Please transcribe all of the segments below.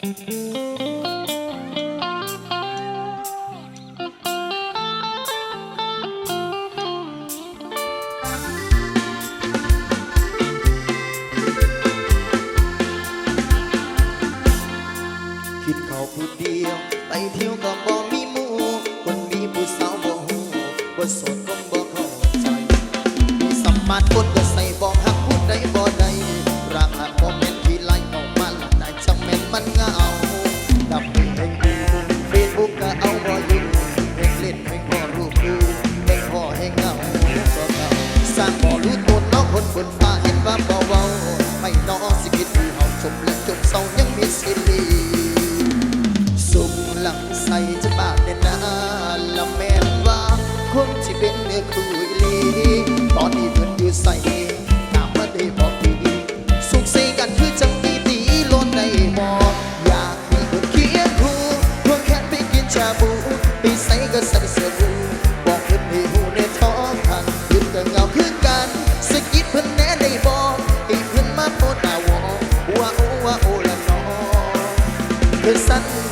คิดเขาผู้เดียวไปเที่ยวก็บ่มีมู่คนมีผู้สาวบ่ฮู้บ่สดก็บ่เข้าใจมีสัมมาทคนก็ใส่บ่ฮักผู้ใดบ่ ม่นอสิบิดเฮาจบและจบเศร้ายังมีสิรีสุขหลังใส่จะบาดแน่นาละแม่นว่า คนที่เป็นเนื้อคู่ลีตอนนี้เพื่อนอยู่ใส่ถามว่าได้บอกดีสุขใส่กันคือจังีดีลนในบ่อยากมีเนเคียงคู่เพิ่แค่ไปกินชาบูไปใส่ก็ใส่เสื้อบู 三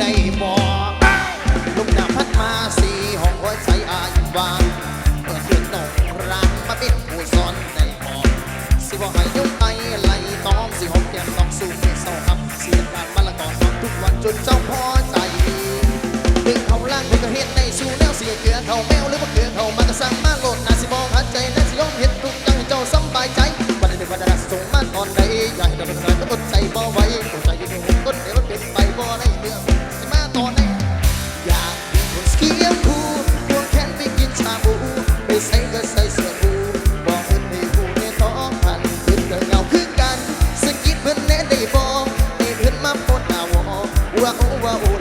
ได้บอกลมหน้าพัดมาสีห้องหัวใส่อานวาง ako, ako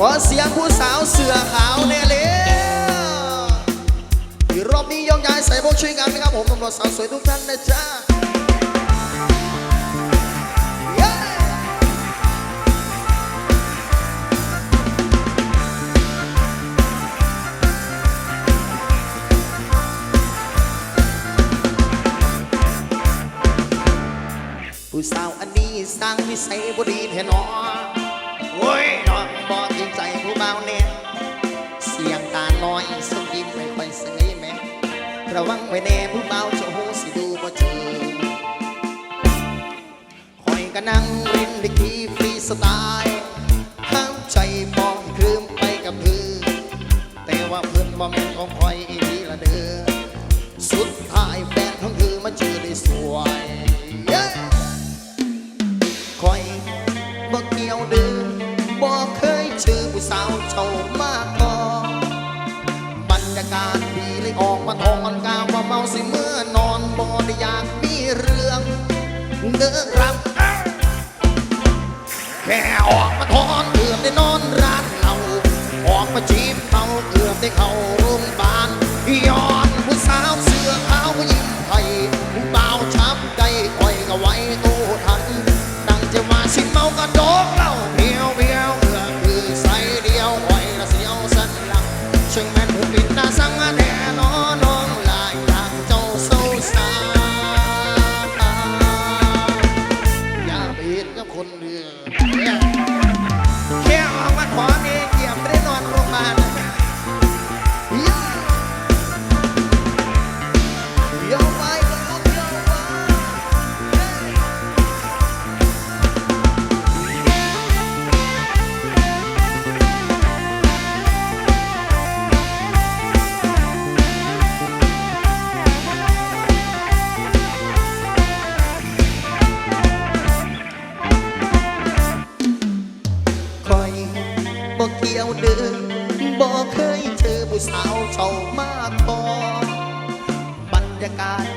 ขอเสียงผู้สาวเสือขาวแน่เลยรอบนี้ยองย้ายใส่พวกช่วยกันไหมครับผมตำรวจสาวสวยทุกท่านนะจ๊ะผู้สาวอันนี้สร้างวิสัยบุรีแน่นอน เบาแน่เสียงตาลอยสุกยิ้มไม่ค่อยสนิทแม่ระวังไว้แน่ผู้เบาจะหูสิดูบ่เจอคอยก็นั่งรินลิขีฟรีสไตล์ห้ามใจมองคลืมไปกับเพื่อแต่ว่าเพื่อนบ่แม่นของคอย ตมากกอบรรยากาศดีเลยออกมาทองมันกาวว่าเมาสิเมื่อนอนบ่ได้อยากมีเรื่องเดิกรับ แค่ออกมาทอนเกือบได้นอนร้านเราออกมาจีบเมาเกือบได้เข้าโรงพยาบาลยอ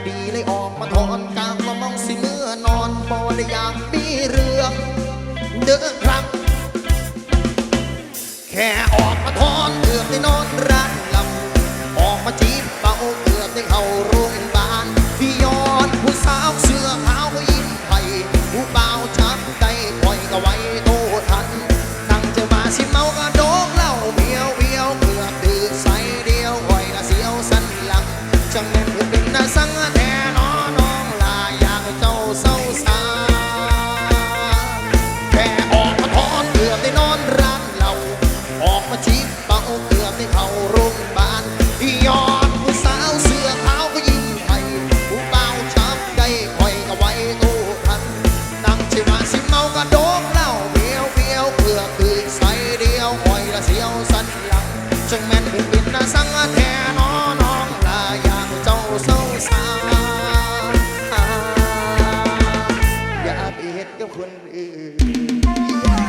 ดีเลยออกมาถอนกลางมองสิเมื่อนอนบอเลยอยากมีเรื่องเดือดรังแค่ออกมาถอนเกือบได้นอนรักลำออกมาจีบเบาเกือบได้เขา คนอื่น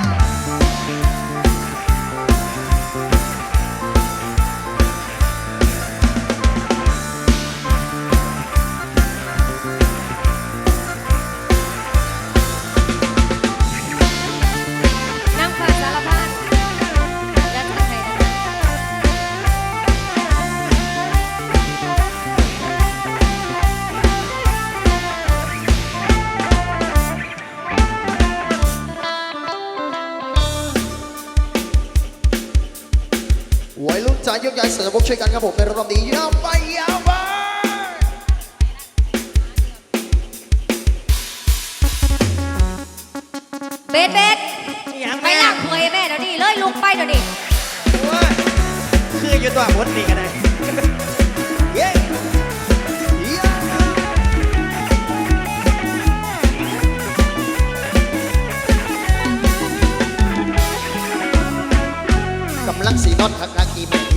สจะพช่วยกันครับผมในรอบนี้ยาวไปยาวไปเบ็ดเบ็ดไปแม่หลังเผยแม่เดี๋ยวนี้เลยลุกไปเดี๋ยวนี้คืออยู่ตัวบดนี่ก็ได้เย้กำลังสีนอนทักทักอีเมล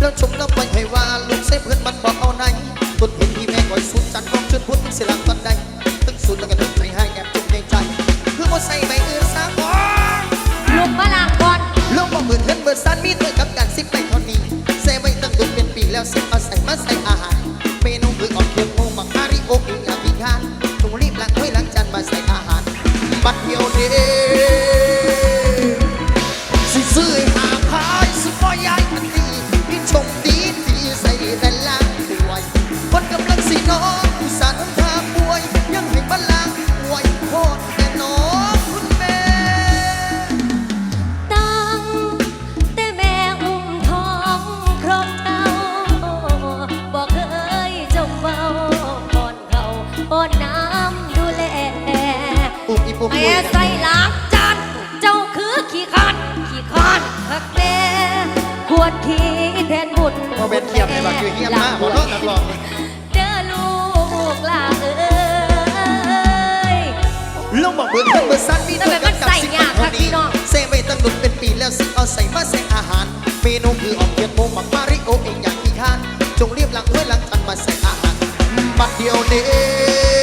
แล้วชมแล้วไปให้ว่าลูกเสเพื่อนมันบอกเอาไหนต้นเห็นที่แม่ก่อยสุดจันทร์มองจนพุทธเสียหลังตอนใดตึ้งสุดแล้วกัน อฮียมาขอกร้อเจอลูกหลานเอ้ยลุงบอกเบิร์นเบิร์นซันมีด้วยกันกับสิบคนคนนี้เซไว้ตั้งหนุนเป็นปีแล้วสิเอาใส่มาใส่อาหาร เมนูคือออกเกียรโมมักมาริโอเองอย่างที่ทาน จงเรียบหลังเว้ยหลังทันมาใส่อาหารบัดเดียวเด้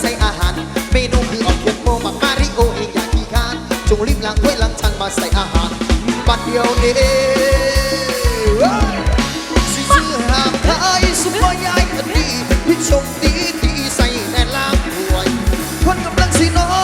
ใส่อาหาร เมนูคือเอาเข็มโมมามาริโอเองยากกี่คานจงรีบล้างถ้วยล้างจานมาใส่อาหารปัดเดียวนี้ซื้อหามไทยสุภยายกัดีพิชมดีดีใส่แน่ล้างถ้วยคนกำลังสีนอน